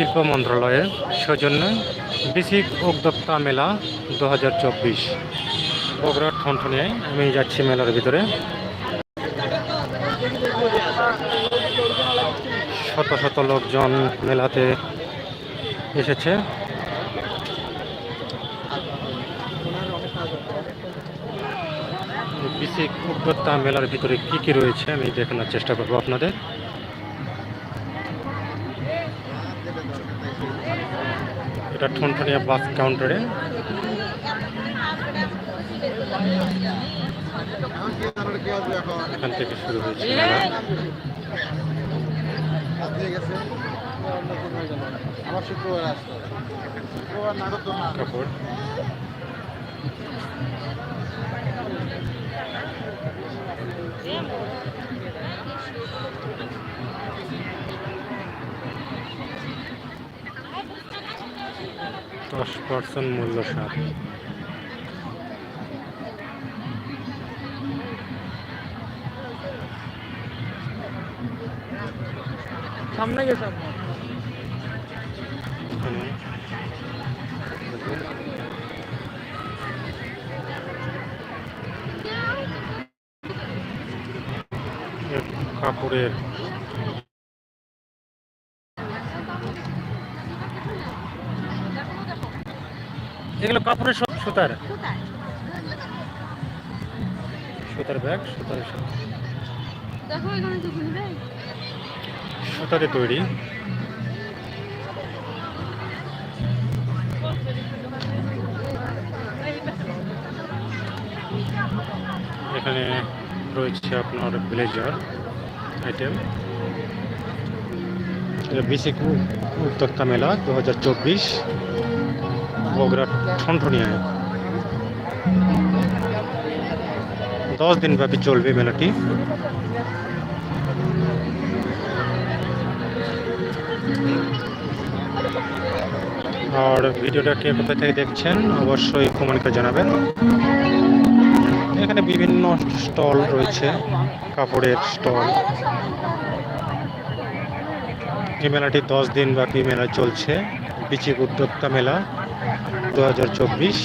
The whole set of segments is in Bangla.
শিল্প মন্ত্রণালয়ের সৌজন্যে বিসিক উদ্যোক্তা মেলা দু হাজার চব্বিশ। বগুড়ার ঠনঠনিয়ায় আমি যাচ্ছি মেলার ভিতরে। শত শত লোকজন মেলাতে এসেছে। বিসিক উদ্যোক্তা মেলার ভিতরে কি কি রয়েছে আমি দেখানোর চেষ্টা করব আপনাদের। এটা ঠনঠনিয়া বাস কাউন্টারে। এখান থেকে শুরু হয়েছে কাপড়। দশ পার্সেন্ট মূল্য সার। সামনে গেছে কাপড়ের এগুলো কাপড়ের সব সুতার? সুতার। ব্যাগ সুতার সুতাতে তৈরি। এখানে রয়েছে আপনার ব্লেজার আইটেম। বিসিক উদ্যোক্তা মেলা দু হাজার চব্বিশ। বগুড়া ঠনঠনিয়ায় দশ দিন ব্যাপী চলবে মেলাটি। আর ভিডিওটা কে কোথা থেকে দেখছেন অবশ্যই কমেন্ট জানাবেন। এখানে বিভিন্ন স্টল রয়েছে, কাপড়ের স্টল। এই মেলাটি দশ দিন ব্যাপী মেলা চলছে। বিচিক উদ্যোক্তা মেলা। দু হাজার চব্বিশ।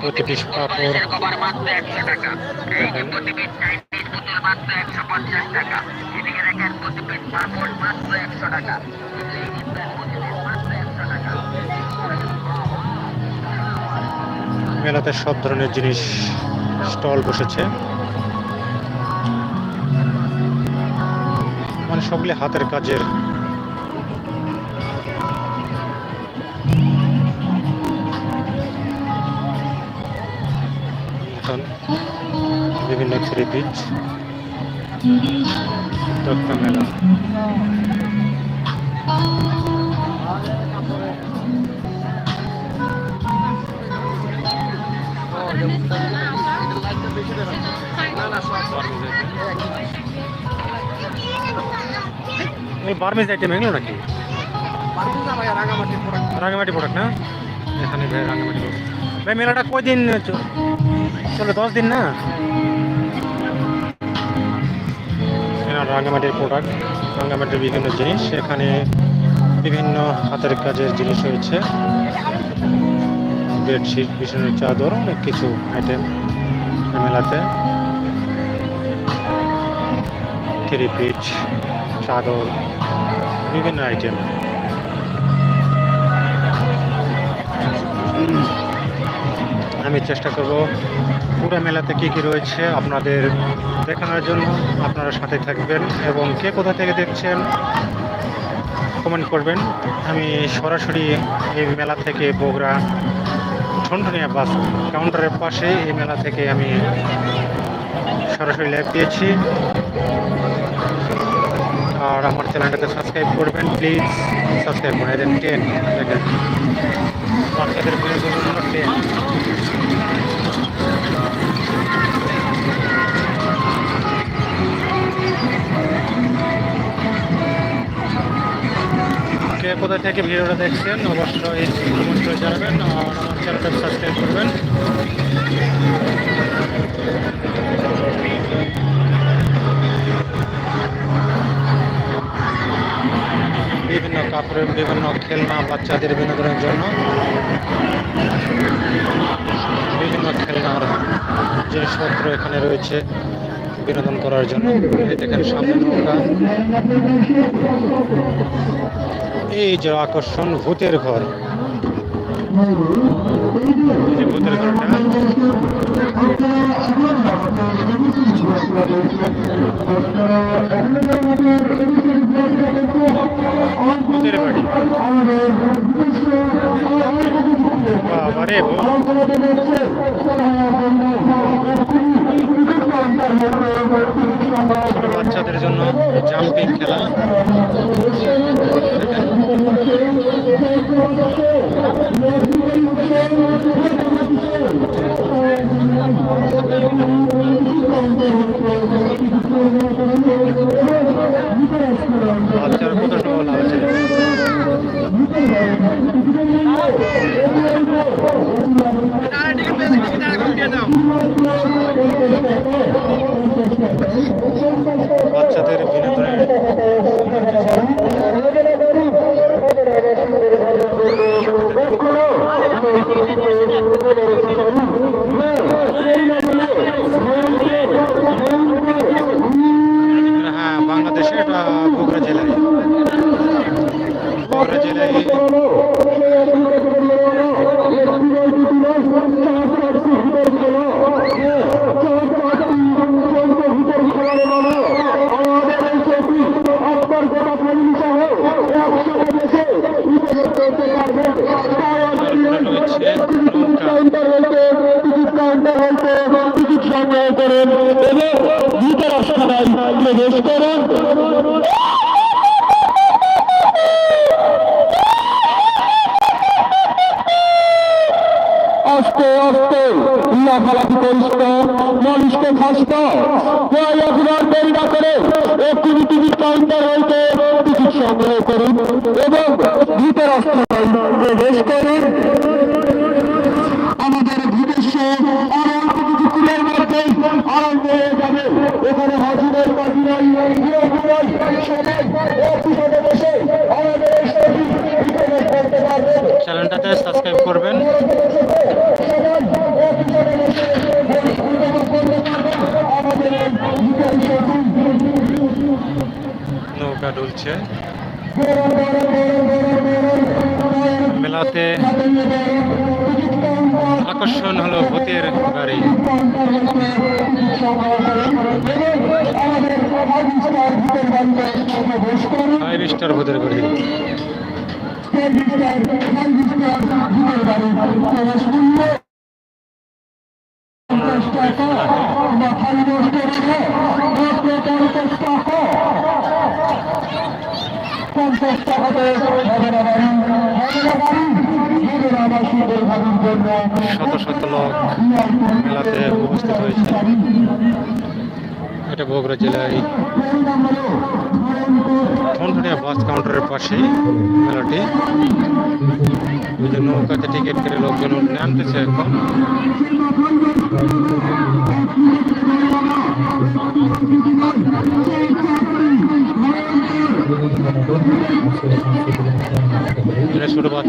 প্রতিটি পাপড় মাত্র একশো টাকা প্রতিটি কাপড় কভার সবগুলি হাতের কাজের। বিভিন্ন থ্রি মেলা বার্মিজ আইটেম এগুলো নাকি? রাঙামাটি প্রোডাক্ট না? এখানে ভাই রাঙামাটি। ভাই মেলাটা কয়দিন চ- চলো? দশ দিন না? এখানে রাঙামাটির প্রোডাক্ট রাঙামাটির বিভিন্ন জিনিস এখানে বিভিন্ন হাতের কাজের জিনিস রয়েছে। বেডশিট বিছানার চাদর অনেক কিছু আইটেম মেলাতে। থ্রি পিচ চাদর। বিভিন্ন আইটেম আমি চেষ্টা করব পুরো মেলাতে কি কি রয়েছে আপনাদের দেখানোর জন্য। আপনারা সাথে থাকবেন এবং কে কোথা থেকে দেখছেন কমেন্ট করবেন। আমি সরাসরি এই মেলা থেকে বগুড়া ঠনঠনিয়া বাস কাউন্টারের পাশে এই মেলা থেকে আমি সরাসরি লাইভ দিয়েছি আর আমার চ্যানেলটাতে সাবস্ক্রাইব করবেন প্লিজ সাবস্ক্রাইব করে দেন, টেন বাচ্চাদের কে কোথা থেকে ভিডিওটা দেখছেন, অবশ্যই কমেন্ট জানাবেন আর আমার চ্যানেলটা সাবস্ক্রাইব করবেন। তারপরে বিভিন্ন খেলনা বাচ্চাদের বিনোদনের জন্য বিভিন্ন খেলনার জিনিসপত্র এখানে রয়েছে বিনোদন করার জন্য। এই দেখেন সামনে নৌকা। এই যে আকর্ষণ, ভূতের ঘর। ভূতের ঘরটা। বাবারে বাচ্চাদের জন্য জাম্পিং খেলা। বাচ্চাদের বিনোদনের হ্যাঁ বাংলাদেশে এটা বগুড়া জেলায় বগুড়া জেলায় নৌকা আস্তে আস্তে লাফালাফি করিস না মানুষকে খাস না জয় একবার দেরি না করে একটি কাউন্টার হইতে টিকিট সংগ্রহ করুন এবং রাস্তায় প্রবেশ করুন। আমাদের ভূতেশ্ব আর অল্প কিছুক্ষণের মধ্যে আরম্ভ হয়ে যাবে। এখানে হাজিরের বসে আমাদের চ্যানেলটাতে সাবস্ক্রাইব করবেন। নৌকা ডুলছে মেলাতে আকর্ষণ হলো ভূতের গাড়ি। ফাইভ স্টার ভূতের গাড়ি। পঞ্চাশ টাকাতে হবে শত শত লোক মেলাতে উপস্থিত হয়েছে এটা বগুড়া জেলায় ধনধনিয়া বাস কাউন্টারের পাশেই মেলাটি। নৌকাতে টিকিট কেটে লোকজন নামতেছে এখন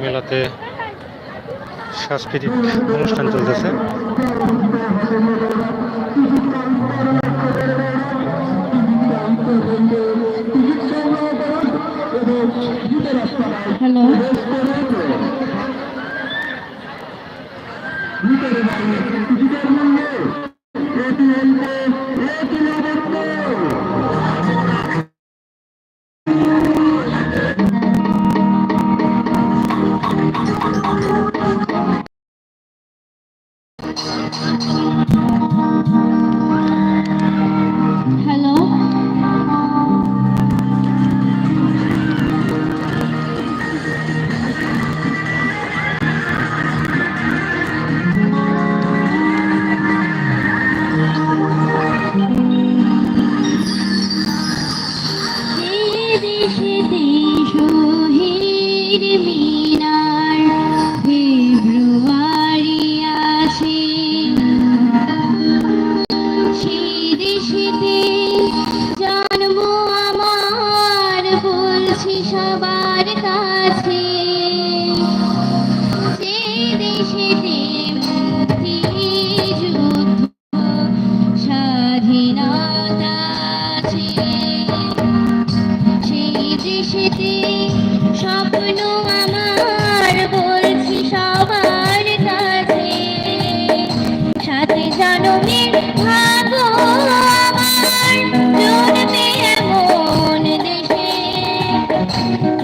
মেলাতে সাংস্কৃতিক অনুষ্ঠান চলতেছে। হ্যালো কাছে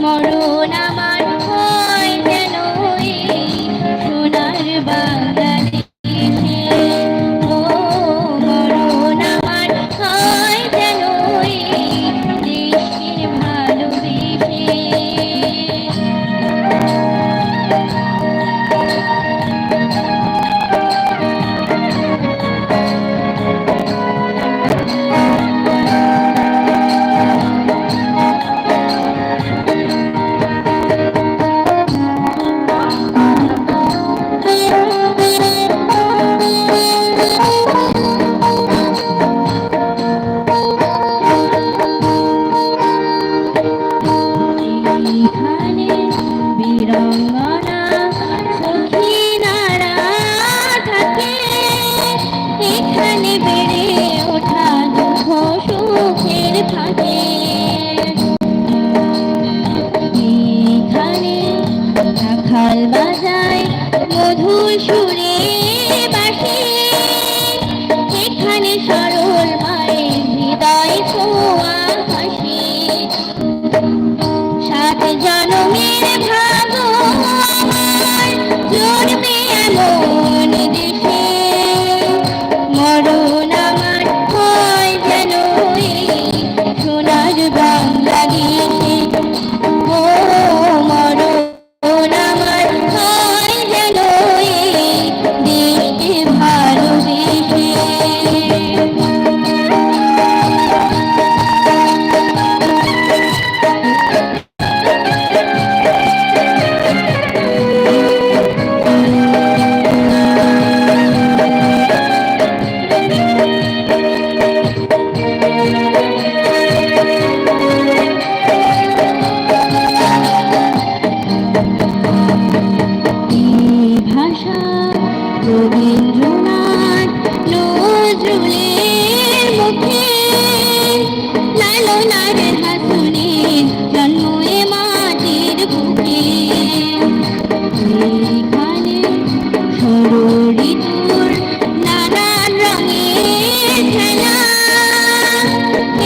মরণা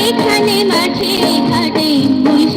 এখানে মাঠে ঘাটে বৈশাখী